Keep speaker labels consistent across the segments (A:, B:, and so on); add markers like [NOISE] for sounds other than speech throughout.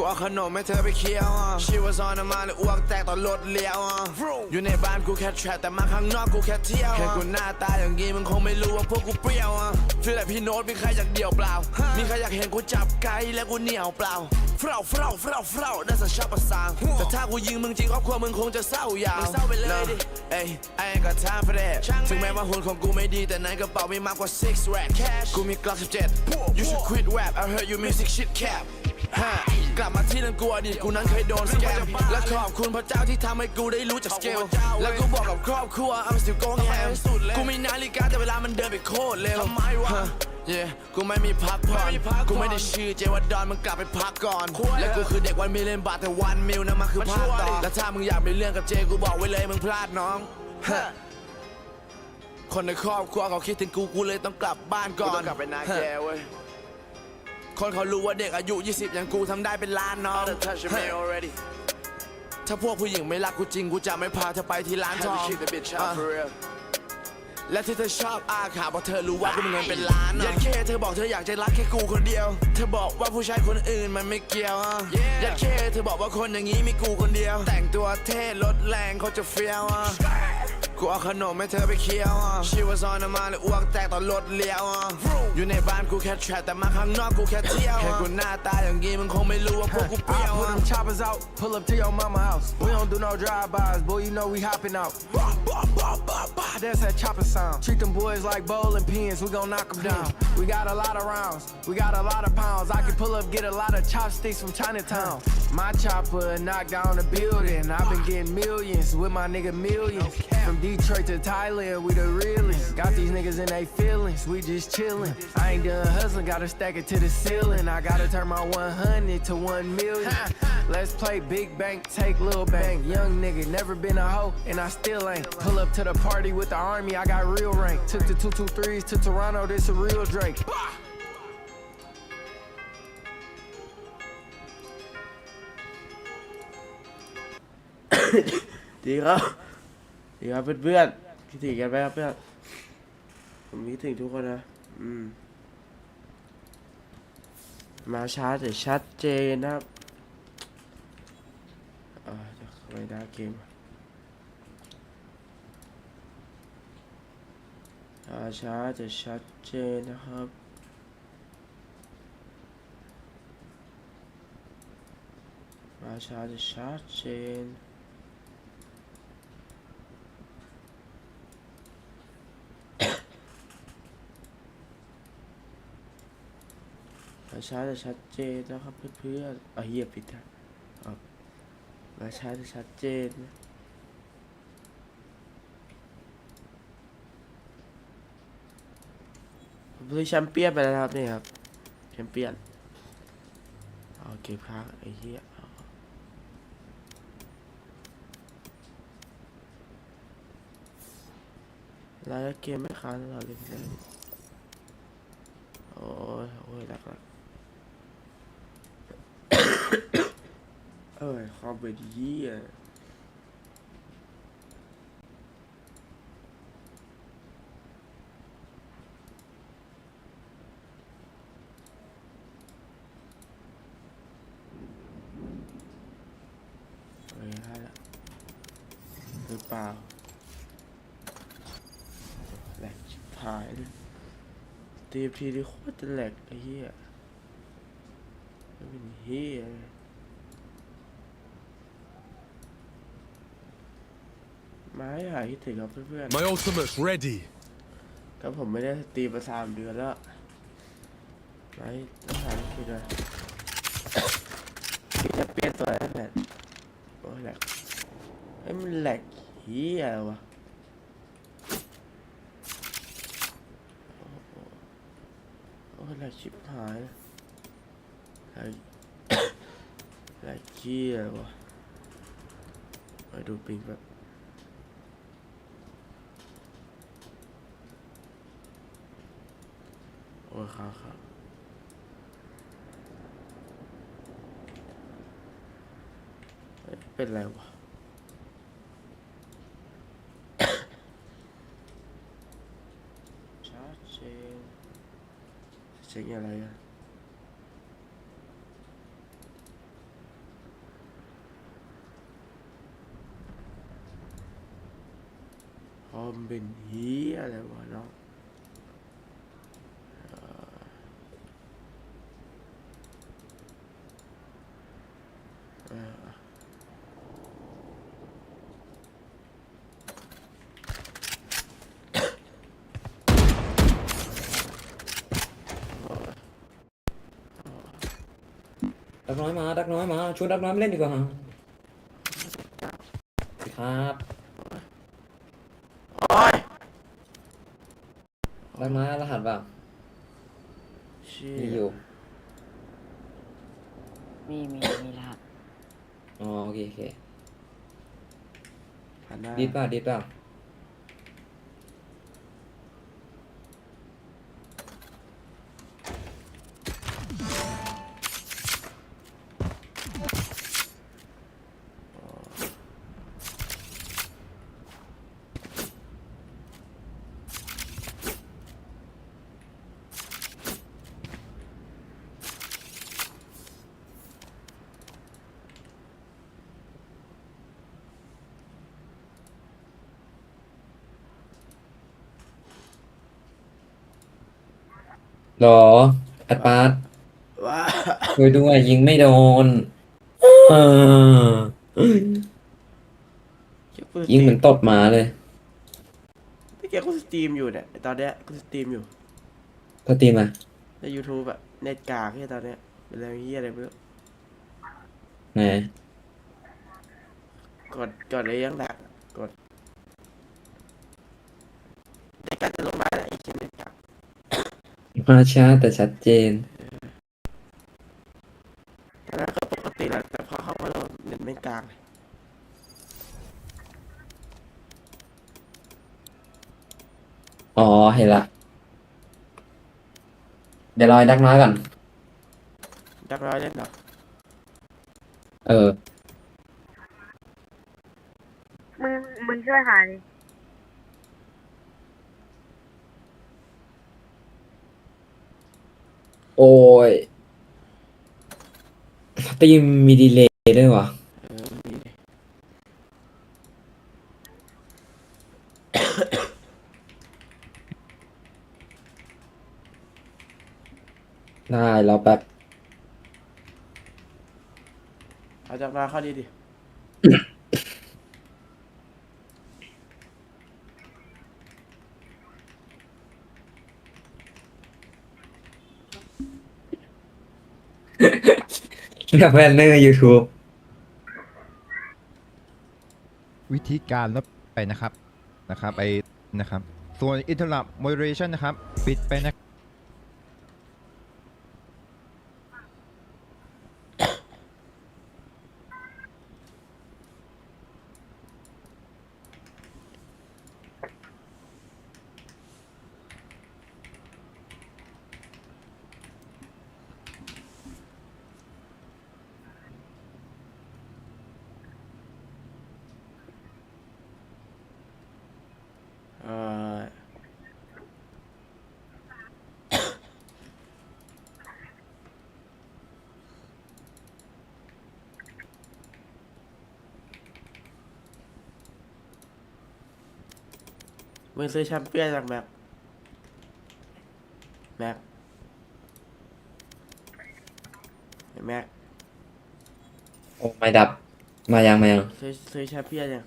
A: กูเอาขนมให้เธอไปเคี้ยวอะชีวซอนมาเลยอ้วกแตกตอนรถเลี้ยวอะ อยู่ในบ้านกูแค่แทรแต่มาข้างนอกกูแค่เที่ยวแค่กูหน้าตาอย่างงี้มึงคงไม่รู้ว่าพวกกูเปรี้ยวอะฟีลแบบพี่โน้ตมีใครอยากเดี่ยวเปล่า มีใครอยากเห็นกูจับไกลและกูเหนียวเปล่าเฝ้าเฝ้าเฝ้าเฝ้าได้สัญชาติประสานแต่ถ้ากูยิงมึงจริงครอบครัวมึงคงจะเศร้ายาวเศร้าไปเลยดิเอ้ย I ain't got time for that ถึงแม้ว่าหุ่นของกูไม่ดีแต่ในกระเป๋ามีมากกว่า six rack cash กูมีกลัก17 you should quit rap I heard you music shit cap ฮะกลับมาที่เรื่องกูอดีตกูนั้นเคยโดนสแกมและขอบคุณพระเจ้าที่ทำให้กูได้รู้จักสเกล และกูบอกกับครอบครัว I'm still going ham กูมีนาฬิกาแต่เวลามันเดินไปโคตรเร็วทำไมวะ Yeah กูไม่มีพักผ่อนกูไม่ได้ชื่อเจวัดดอนมึงกลับไปพักก่อน และกูคือเด็กวันมิลเลนบาทแต่วันมิลนะมาคือภาคต่อและถ้ามึงอยากมีเรื่องกับเจกูบอกไว้เลยมึงพลาดน้องฮะคนในครอบครัวเขาคิดถึงกูกูเลยต้องกลับบ้านก่อนกลับไปนาแกเว้ย คนเขารู้ว่าเด็กอายุ 20 อย่างกูทำได้เป็นล้านน้อง ถ้าพวกผู้หญิงไม่รักกูจริงกูจะไม่พาเธอไปที่ร้านทองอะและที่เธอชอบอาขาเพราะเธอรู้ว่ากูมีเงินเป็นล้านยัดเคเธอบอกเธออยากจะรักแค่กูคนเดียว เธอบอกว่าผู้ชายคนอื่นมันไม่เกี่ยวอะยัดเคเธอบอกว่าคนอย่างนี้มีกูคนเดียว แต่งตัวเท่รถแรงเขาจะเฟี้ยวอะ กูเอาขนมให้เธอไปเคี้ยวอ่ะชีวซอนมาเลยอ้วกแตกตอนรถเลี้ยวอ่ะอยู่ในบ้านกูแค่แทรแต่มาข้างนอกกูแค่เที่ยวแค่กูหน้าตาอย่างงี้มึงคงไม่รู้ว่าพวกกูเปรี้ยว
B: I put
A: อ่ะ
B: them choppers out, pull up to your mama house. We don't do no drive-bys, boy, you know we hopping out. Bah, bah, bah, bah, bah, That's that chopper sound. Treat them boys like bowling pins, we gon' knock them down. We got a lot of rounds, we got a lot of pounds. I can pull up, get a lot of chopsticks from Chinatown. My chopper knocked down the building. I've been getting millions with my nigga millions. From Detroit to Thailand, we the realest. Got these niggas in they feelings, we just chillin'. I ain't done hustling, gotta stack it to the ceiling. I gotta turn my 100 to 1 million. Let's play big bank, take little bank. Young nigga, never been a hoe, and I still ain't. Pull up to the party with the army, I got real rank. Took the 223s to Toronto, this a real Drake. [COUGHS]
C: Digga. ดีครับเพื่อนๆคิดถึงกันไหมครับเพื่อนผมคิดถึงทุกคนนะ อืม มาช้าแต่ชัดเจนนะครับอ่าจะไปหน้าเกมมาช้าแต่ชัดเจนนะครับ มาช้าแต่ชัดเจน มาช้าแต่ชัดเจนนะครับเพื่อนๆอะเฮียผิดนะอะมาช้าแต่ชัดเจนผมซื้อแชมเปี้ยนไปแล้วครับนี่ครับแชมเปี้ยนเอาเก็บค้างไอ้เหี้ยเอาแล้วเกมไม่ค้างตลอดเลยนะโอ้ยโอ้ยหลัก เอ้ยความเป็นเยี่ยเฮ้ยได้ละหรือเปล่าแหลกชิบหายเลยตีทีที่โคตรจะแหลกไอ้เหี้ยไม่เป็นเหี้ยเลย มาให้หายคิดถึงครับเพื่อน
D: My ultimate's ready.
C: ๆก็ผมไม่ได้สตรีมมาสามเดือนแล้วมาให้ต้องหาคิดถึงเลยคิดจะเปลี่ยนตัวแล้วแหละโอ้ยแหลกเฮ้ยมันแหลกเหี้ยอะไรวะโอ้โหโอ้ยแหลกชิบหายเลยแหลก แหลกเหี้ยวะไปดูปิงแบบ โอ้ครับครับเป็นไรวะชัดเจนเช็คอะไรอะคอมเป็นเฮียอะไรวะเนาะ
D: ดักน้อยมา ดักน้อยมาชวนดักน้อยมาเล่นดีกว่าครับ
C: โอ้ย
D: ดักน้อยรหัสเปล่า
C: เชี่
D: มี
C: ย
D: อยู่
E: มีมีมีรหัส
D: อ๋อโอเคโอเค
C: ผ่านหน้า
D: ดีดเปล่าดีดเปล่า หรอแอดปาร์ต
C: ว้า
D: ช่วยด้วยยิงไม่โดนเออยิงเหมือนตบหมาเลย
C: พี่แกกูสตรีมอยู่เนี่ยตอนเนี้ยกูสตรีมอยู่
D: ก็ตีมา
C: ใน YouTube อะเน็ตกากที่ตอนเนี้ยเป็นอะไรเฮียอะไรไม่รู้
D: ไหน
C: กดกดเลยยังแหลกกดในการจะลงมาแล้วไอ้เชี่ยเน็ตกาก
D: มาช้าแต่ชัดเจน
C: ตอนนั้นก็ปกติแหละแต่พอเข้ามาแล้วเน็ตไม่กลางเลย
D: อ๋อ เห็นละ เดี๋ยวรอให้ดักน้อยก่อน
C: ดักร้อยเล่นเหรอ
D: เออ
E: มึงมึงช่วยหาดิ
D: โอ้ยสตรีมมีดีเลย์ด้วยวะ
C: เออดีดิ
D: ได้รอแป๊บ
C: เอาจากร้อยเข้าดีดิ
D: กับแบนเนอร์ยูทูบ
F: วิธีการลบไปนะครับนะครับไอนะครับ ส่วน interrupt moderation นะครับ ปิดไปนะ
C: มึงซื้อแชมเปี้ยนจากแม็ก แม็กไอ้แม็ก
D: โอ้ไม่ดับ มายังมายัง
C: ซื้อซื้อแชมเปี้ยนยัง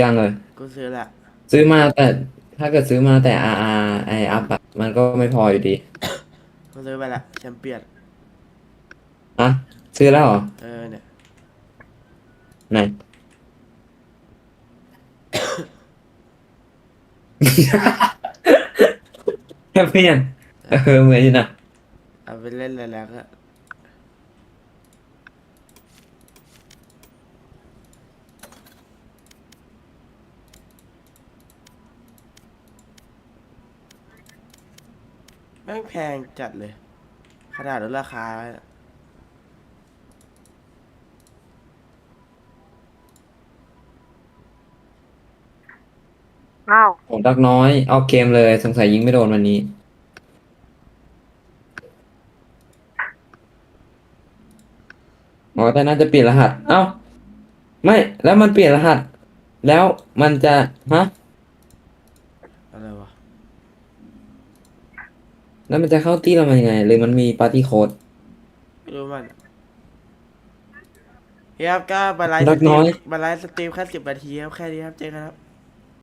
D: ยังเลย
C: กูซื้อละ
D: ซื้อมาแต่ ถ้าเกิดซื้อมาแต่ RR ไออัพอะมันก็ไม่พออยู่ดี
C: กูซื้อไปละแชมเปี้ยน
D: อะซื้อแล้วเหรอ
C: เออเนี่ย
D: ไหน แค่เพียนเออเหมือนอยู่นะ
C: เอาไปเล่นเลยแล้วก็แม่งแพงจัดเลย ขนาดลดราคา
E: อ้าว
D: ผมดักน้อยเอาเกมเลยสงสัยยิงไม่โดนวันนี้ อ๋อแต่น่าจะเปลี่ยนรหัส เอ้า ไม่แล้วมันเปลี่ยนรหัส แล้วมันจะฮะ
C: อะไรวะ
D: แล้วมันจะเข้าตี้เรามายังไงหรือมันมีปาร์ตี้โค้ด
C: ไม่รู้มันพี่ครับก็มาไลฟ์ส
D: รัก
C: ตรี
D: น้
C: ม
D: อย
C: มาไลฟ์สตรีมแค่สิบนาทีครับแค่นี้ครับเจอกันครับ